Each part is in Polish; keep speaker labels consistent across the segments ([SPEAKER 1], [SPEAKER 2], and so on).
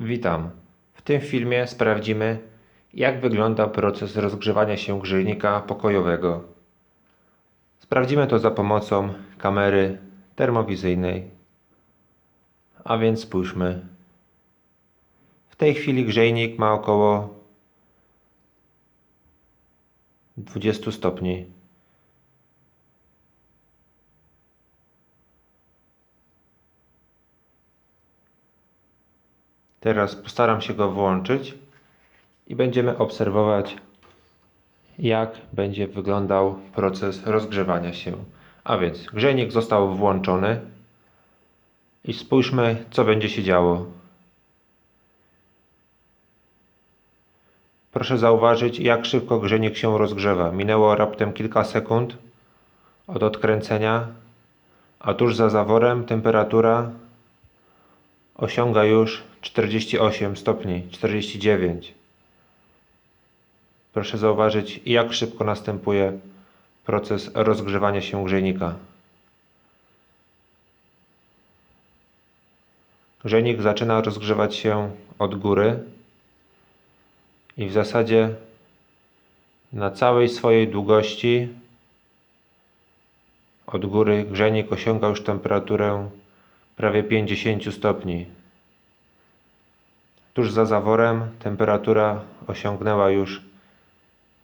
[SPEAKER 1] Witam. W tym filmie sprawdzimy, jak wygląda proces rozgrzewania się grzejnika pokojowego. Sprawdzimy to za pomocą kamery termowizyjnej. A więc spójrzmy. W tej chwili grzejnik ma około 20 stopni. Teraz postaram się go włączyć i będziemy obserwować, jak będzie wyglądał proces rozgrzewania się. A więc grzejnik został włączony i spójrzmy, co będzie się działo. Proszę zauważyć, jak szybko grzejnik się rozgrzewa. Minęło raptem kilka sekund od odkręcenia, a tuż za zaworem temperatura osiąga już 48 stopni, 49. Proszę zauważyć, jak szybko następuje proces rozgrzewania się grzejnika. Grzejnik zaczyna rozgrzewać się od góry i w zasadzie na całej swojej długości od góry grzejnik osiąga już temperaturę prawie 50 stopni. Tuż za zaworem temperatura osiągnęła już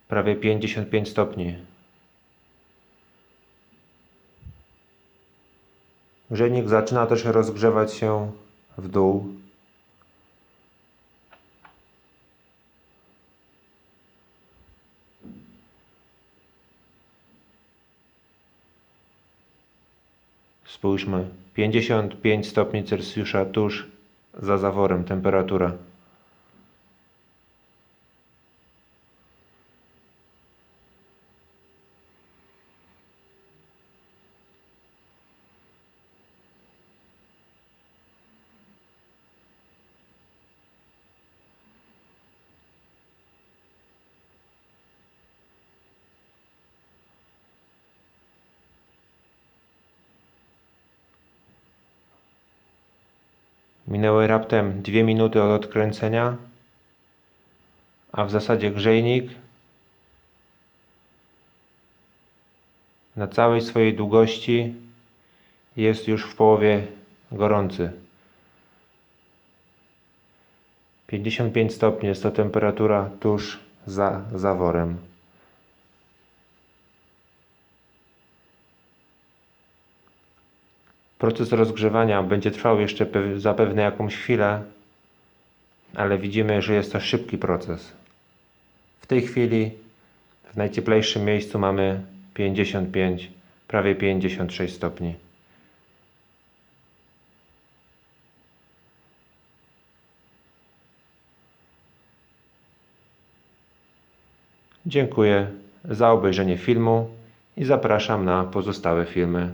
[SPEAKER 1] prawie 55 stopni. Grzejnik zaczyna też rozgrzewać się w dół. Spójrzmy, 55 stopni Celsjusza tuż za zaworem temperatura. Minęły raptem 2 minuty od odkręcenia, a w zasadzie grzejnik na całej swojej długości jest już w połowie gorący. 55 stopni jest to temperatura tuż za zaworem. Proces rozgrzewania będzie trwał jeszcze pe- zapewne jakąś chwilę, ale widzimy, że jest to szybki proces. W tej chwili w najcieplejszym miejscu mamy 55, prawie 56 stopni. Dziękuję za obejrzenie filmu i zapraszam na pozostałe filmy.